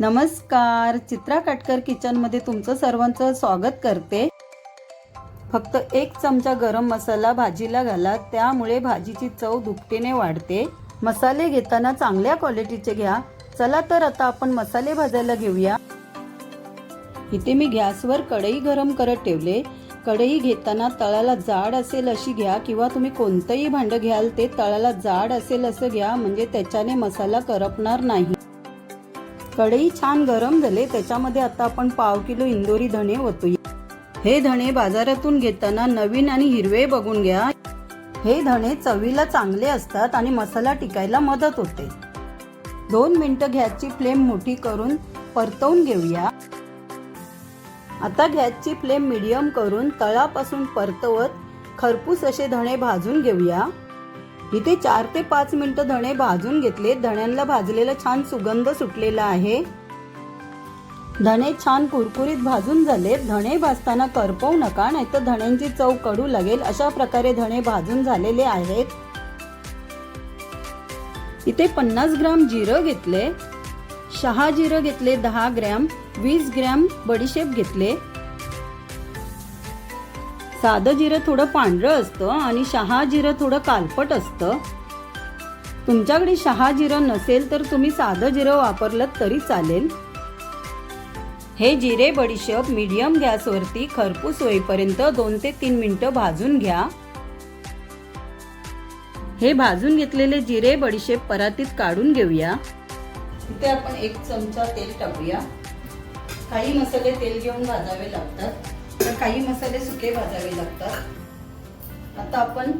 नमस्कार. चित्रा काटकर किचनमध्ये तुमचं सर्वांचं स्वागत करते. फक्त एक चमचा गरम मसाला भाजीला घाला त्यामुळे भाजीची चव दुपटीने वाढते. मसाले घेताना चांगल्या क्वालिटीचे घ्या. चला तर आता आपण मसाले भाजायला घेऊया. इथे मी गॅसवर कढई गरम करत ठेवले. कढई घेताना तळाला जाड असेल अशी घ्या किंवा तुम्ही कोणतंही भांडं घ्याल ते तळाला जाड असेल असं घ्या म्हणजे त्याच्याने मसाला करपणार नाही. कढई छान गरम झाले त्याच्यामध्ये आता आपण पाव किलो इंदोरी धणे ओतूया हे धणे बाजारातून घेताना नवीन आणि हिरवे बघून घ्या. हे धणे चवीला चांगले असतात आणि मसाला टिकायला मदत होते. दोन मिनटं गॅसची फ्लेम मोठी करून परतवून घेऊया. आता गॅसची फ्लेम मिडियम करून तळापासून परतवत खरपूस असे धणे भाजून घेऊया. इथे चार ते पाच मिनिटं धणे भाजून घेतले. धण्यांना भाजलेला छान सुगंध सुटलेला आहे. धणे छान कुरकुरीत भाजून झाले. धणे भाजताना करपवू नका नाहीतर धण्यांची चव कडू लागेल. अशा प्रकारे धणे भाजून झालेले आहेत. इथे पन्नास ग्राम जिरं घेतले. शहा जिरं घेतले दहा ग्रॅम. वीस ग्रॅम बडीशेप घेतले. साधं जिरं थोडं पांढरं असतं आणि शहा जिरं थोडं कालपट असतं. तुमच्याकडे शहा जिरं नसेल तर तुम्ही साधं जिरं वापरलं तरी चालेल. हे जिरे बडीशेप मीडियम गॅसवरती खरपूस होईपर्यंत दोन ते तीन मिनटं भाजून घ्या. हे भाजून घेतलेले जिरे बडीशेप परातीत काढून घेऊया. इथे आपण एक चमचा तेल टाकूया. काही मसाले तेल घेऊन भाजावे लागतात. तर काही मसाले सुके भाजावे लागतात. आता आपण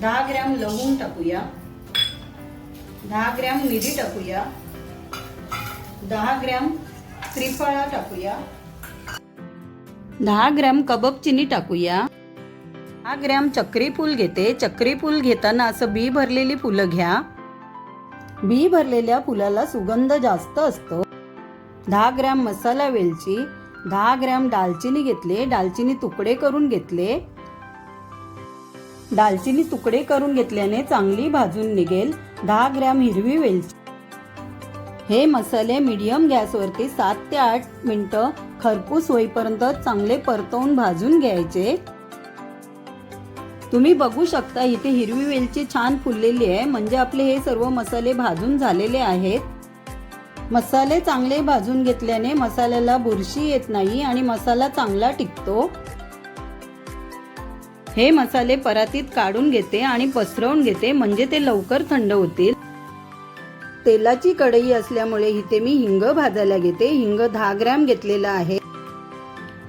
दहा ग्रॅम लवंग टाकूया. दहा ग्रॅम मिरी टाकूया. दहा ग्रॅम त्रिफळा टाकूया. दहा ग्रॅम कबब चिनी टाकूया. दहा ग्रॅम चक्री फूल घेते. चक्री फूल घेताना असं बी भरलेली फुलं घ्या. बी भरलेल्या फुलाला सुगंध जास्त असतो. दहा ग्रॅम मसाला वेलची. दहा ग्रॅम दालचिनी घेतले दालचिनी तुकडे करून घेतले. दालचिनी तुकडे करून घेतल्याने चांगली भाजून निघेल. दहा ग्रॅम हिरवी वेलची. हे मसाले मीडियम गॅसवरती सात ते आठ मिनटं खरपूस होईपर्यंत चांगले परतवून भाजून घ्यायचे. तुम्ही बघू शकता इथे हिरवी वेलची छान फुललेली आहे. म्हणजे आपले हे सर्व मसाले भाजून झालेले आहेत. मसाले चांगले भाजून घेतल्याने मसाल्याला बुरशी येत नाही आणि मसाला चांगला टिकतो. हे मसाले परातीत काढून घेते आणि पसरवून घेते म्हणजे ते लवकर थंड होतील. तेलाची कढई असल्यामुळे इथे मी हिंग भाजायला घेते. हिंग दहा ग्रॅम घेतलेला आहे.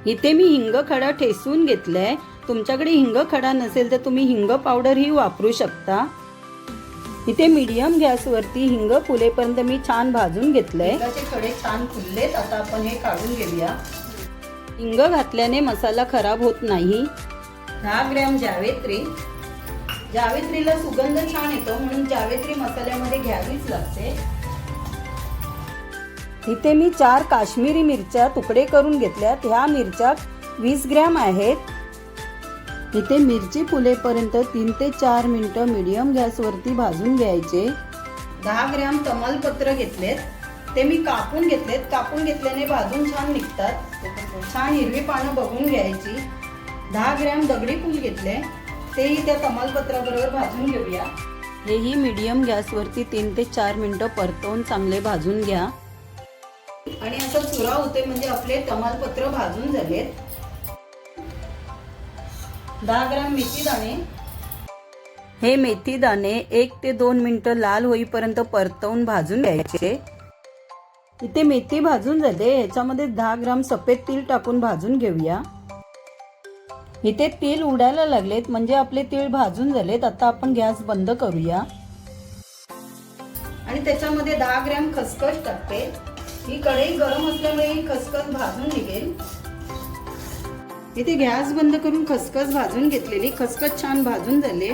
इथे मी हिंग खडा ठेसून घेतलाय. तुमच्याकडे हिंग खडा नसेल तर तुम्ही हिंग पावडर ही वापरू शकता. इथे मीडियम गॅसवरती हिंग फुलेपर्यंत मी छान भाजून घेतलंय. खडे छान फुललेत. आता आपण हे काढून घेऊया. हिंग घातल्याने मसाला खराब होत नाही. दहा ग्रॅम जावेत्री. जावेत्रीला सुगंध छान येतो म्हणून जावेत्री मसाल्यामध्ये घ्यावीच लागते. इथे मी चार काश्मीरी मिरच्या तुकडे करून घेतल्यात. ह्या मिरच्या वीस ग्रॅम आहेत. इथे मिरची फुलेपर्यंत तीन ते चार मिनटं मीडियम गॅसवरती भाजून घ्यायचे. दहा ग्रॅम तमालपत्र घेतलेत. ते मी कापून घेतलेत. कापून घेतल्याने भाजून छान निघतात. छान हिरवी पानं बघून घ्यायची. दहा ग्रॅम दगडी फूल घेतले. तेही त्या तमालपत्राबरोबर भाजून घेऊया. हेही मिडियम गॅसवरती तीन ते चार मिनटं परतवून चांगले भाजून घ्या. आणि असं चुरा होते म्हणजे आपले तमालपत्र भाजून झालेत. दहा ग्राम मेथी दाणे. हे मेथी दाणे एक ते दोन मिनिटं लाल होईपर्यंत परतवून भाजून घ्यायचे. इथे मेथी भाजून झाले ह्याच्यामध्ये दहा ग्राम सफेद तीळ टाकून भाजून घेऊया. इथे तेल उडायला लागलेत म्हणजे आपले तीळ भाजून झालेत आता आपण गॅस बंद करूया. आणि त्याच्यामध्ये दहा ग्रॅम खसखस टाकते. ही कढई गरम असल्यामुळे ही खसखस भाजून निघेल. इथे गॅस बंद करून खसखस भाजून घेतलेली खसखस छान भाजून झाले.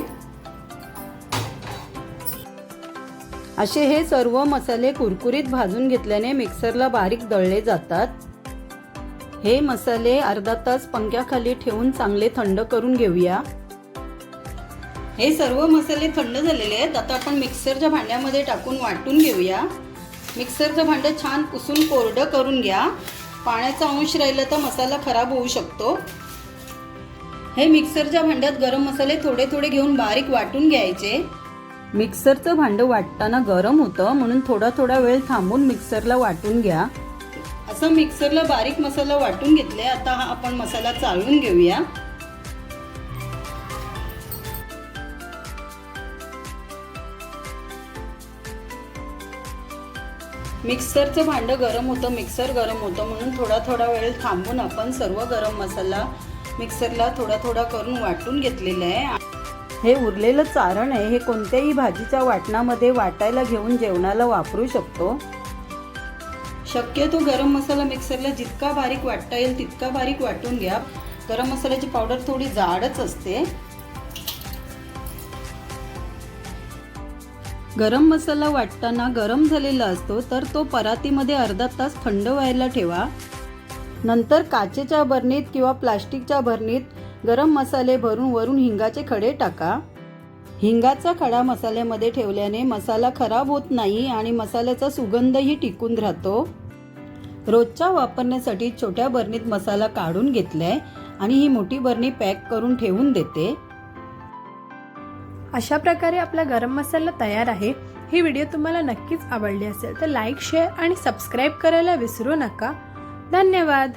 असे हे सर्व मसाले कुरकुरीत भाजून घेतल्याने मिक्सरला बारीक दळले जातात. हे मसाले अर्धा तास पंख्याखाली ठेवून चांगले थंड करून घेऊया. हे सर्व मसाले थंड झालेले आहेत. आता आपण मिक्सरच्या भांड्यामध्ये टाकून वाटून घेऊया. मिक्सरचं भांडं छान पुसून कोरडं करून घ्या. पाण्याचा अंश राहिला तर मसाला खराब होऊ शकतो. हे मिक्सरच्या भांड्यात गरम मसाले थोडे थोडे घेऊन बारीक वाटून घ्यायचे. मिक्सरचं भांडं वाटताना गरम होतं म्हणून थोडा थोडा वेळ थांबून मिक्सरला वाटून घ्या. असं मिक्सरला बारीक मसाला वाटून घेतले आता हा आपण मसाला चाळून घेऊया. मिक्सरचं भांडं गरम होतं मिक्सर गरम होतं. म्हणून थोडा थोडा वेळ थांबून आपण सर्व गरम मसाला मिक्सरला थोडा थोडा करून वाटून घेतलेलं आहे. हे उरलेलं चारण आहे हे कोणत्याही भाजीच्या वाटणामध्ये वाटायला घेऊन जेवणाला वापरू शकतो. शक्यतो गरम मसाला मिक्सरला जितका बारीक वाटता येईल तितका बारीक वाटून घ्या. गरम मसाल्याची पावडर थोडी जाडच असते. गरम मसाला वाटताना गरम झालेला असतो तर तो परातीमध्ये अर्धा तास थंड व्हायला ठेवा. नंतर काचेच्या भरणीत किंवा प्लास्टिकच्या भरणीत गरम मसाले भरून वरून हिंगाचे खडे टाका. हिंगाचा खडा मसाल्यामध्ये ठेवल्याने मसाला खराब होत नाही आणि मसाल्याचा सुगंधही टिकून राहतो. रोजच्या वापरण्यासाठी छोट्या बरणीत मसाला काढून घेतलाय आणि ही मोठी बरणी पॅक करून ठेवून देते. अशा प्रकारे आपला गरम मसाला तयार आहे. ही व्हिडिओ तुम्हाला नक्कीच आवडली असेल तर लाईक शेअर आणि सबस्क्राईब करायला विसरू नका. धन्यवाद.